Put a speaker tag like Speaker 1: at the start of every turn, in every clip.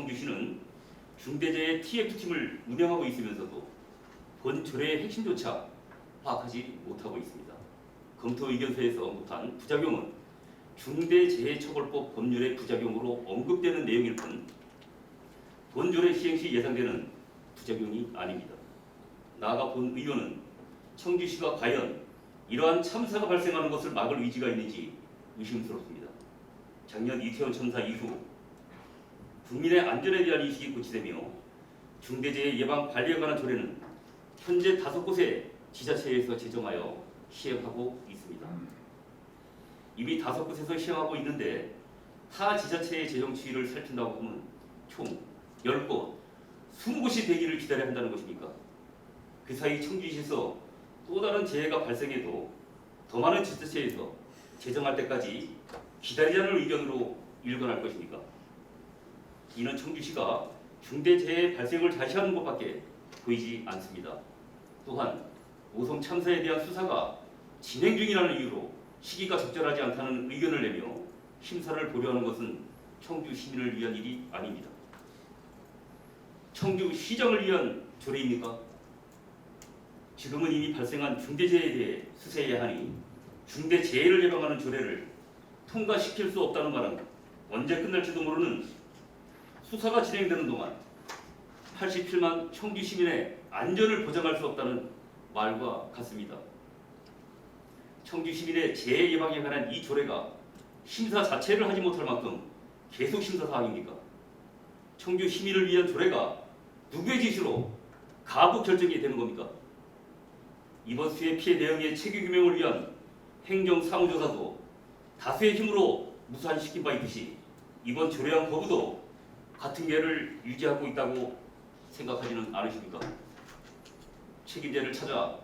Speaker 1: 청주시는 중대재해 TF팀을 운영하고 있으면서도 본 조례의 핵심조차 파악하지 못하고 있습니다. 검토 의견서에서 언급한 부작용은 중대재해처벌법 법률의 부작용으로 언급되는 내용일 뿐 본조례 시행 시 예상되는 부작용이 아닙니다. 나아가 본 의원은 청주시가 과연 이러한 참사가 발생하는 것을 막을 의지가 있는지 의심스럽습니다. 작년 이태원 참사 이후 국민의 안전에 대한 인식이 고치되며 중대재해 예방 관리에 관한 조례는 현재 다섯 곳의 지자체에서 제정하여 시행하고 있습니다. 이미 다섯 곳에서 시행하고 있는데 타 지자체의 재정 추이를 살핀다고 하면 총 10곳, 20곳이 되기를 기다려야 한다는 것입니까? 그 사이 청주시에서 또 다른 재해가 발생해도 더 많은 지자체에서 제정할 때까지 기다리자는 의견으로 일관할 것입니까? 이는 청주시가 중대재해 발생을 자시하는 것밖에 보이지 않습니다. 또한 오송 참사에 대한 수사가 진행 중이라는 이유로 시기가 적절하지 않다는 의견을 내며 심사를 보려하는 것은 청주 시민을 위한 일이 아닙니다. 청주 시정을 위한 조례입니까? 지금은 이미 발생한 중대재해에 대해 수사해야 하니 중대재해를 예방하는 조례를 통과시킬 수 없다는 말은 언제 끝날지도 모르는 수사가 진행되는 동안 87만 청주 시민의 안전을 보장할 수 없다는 말과 같습니다. 청주 시민의 재해 예방에 관한 이 조례가 심사 자체를 하지 못할 만큼 계속 심사 사항입니까? 청주 시민을 위한 조례가 누구의 지시로 가부 결정이 되는 겁니까? 이번 수해 피해 대응의 체계 규명을 위한 행정 사무조사도 다수의 힘으로 무산시킨 바 있듯이 이번 조례안 거부도 같은 궤를 유지하고 있다고 생각하지는 않으십니까? 책임자를 찾아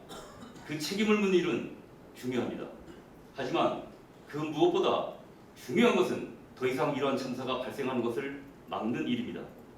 Speaker 1: 그 책임을 묻는 일은 중요합니다. 하지만 그 무엇보다 중요한 것은 더 이상 이러한 참사가 발생하는 것을 막는 일입니다.